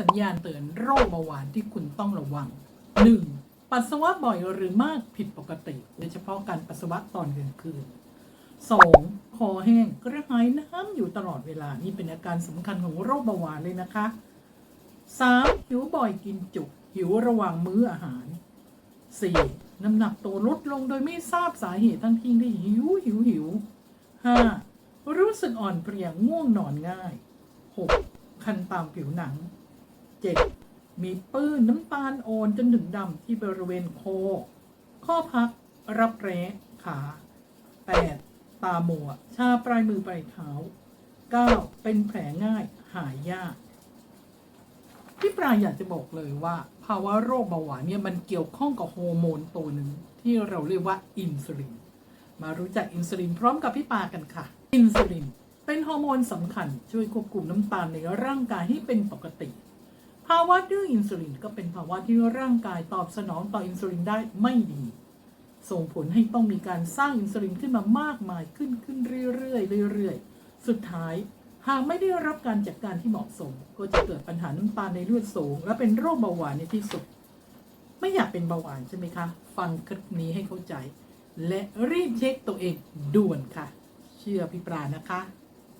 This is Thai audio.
สัญญาณเตือนโรคเบาหวานที่คุณต้องระวัง 1. ปัสสาวะบ่อยหรือมากผิดปกติ โดยเฉพาะการปัสสาวะตอนกลางคืน 2. คอแห้งกระหายน้ำอยู่ตลอดเวลา นี่เป็นอาการสำคัญของโรคเบาหวานเลยนะคะ 3. หิวบ่อยกินจุก หิวระหว่างมื้ออาหาร 4. น้ำหนักตัวลดลงโดยไม่ทราบสาเหตุทั้งที่ได้หิวหิวหิว 5. รู้สึกอ่อนเพลียง่วงนอนง่าย 6. คันตามผิวหนัง 7. มีปื้นน้ำตาลอ่อนจนถึงดำที่บริเวณคอ ข้อพัก รับแร้ขา 8. ตามัว ชาปลายมือปลายเท้า 9. เป็นแผลง่ายหายยาก พี่ปลายอยากจะบอกเลยว่า ภาวะโรคเบาหวานเนี่ยมันเกี่ยวข้องกับฮอร์โมนตัวหนึ่งที่เราเรียกว่าอินซูลิน มารู้จักอินซูลินพร้อมกับพี่ปากันค่ะ อินซูลินเป็นฮอร์โมนสำคัญช่วยควบคุมน้ำตาลในร่างกายให้เป็นปกติ ภาวะดื้ออินซูลินก็เป็นภาวะที่ร่างกายตอบสนองต่ออินซูลินได้ไม่ดี ส่งผลให้ต้องมีการสร้างอินซูลินขึ้นมามากมายขึ้นขึ้นเรื่อยๆเรื่อยๆ สุดท้ายหากไม่ได้รับการจัดการที่เหมาะสม ก็จะเกิดปัญหาน้ำตาลในเลือดสูง และเป็นโรคเบาหวานในที่สุด ไม่อยากเป็นเบาหวานใช่ไหมคะ ฟังคลิปนี้ให้เข้าใจ และรีบเช็คตัวเองด่วนค่ะ เชื่อพี่ปรานะคะ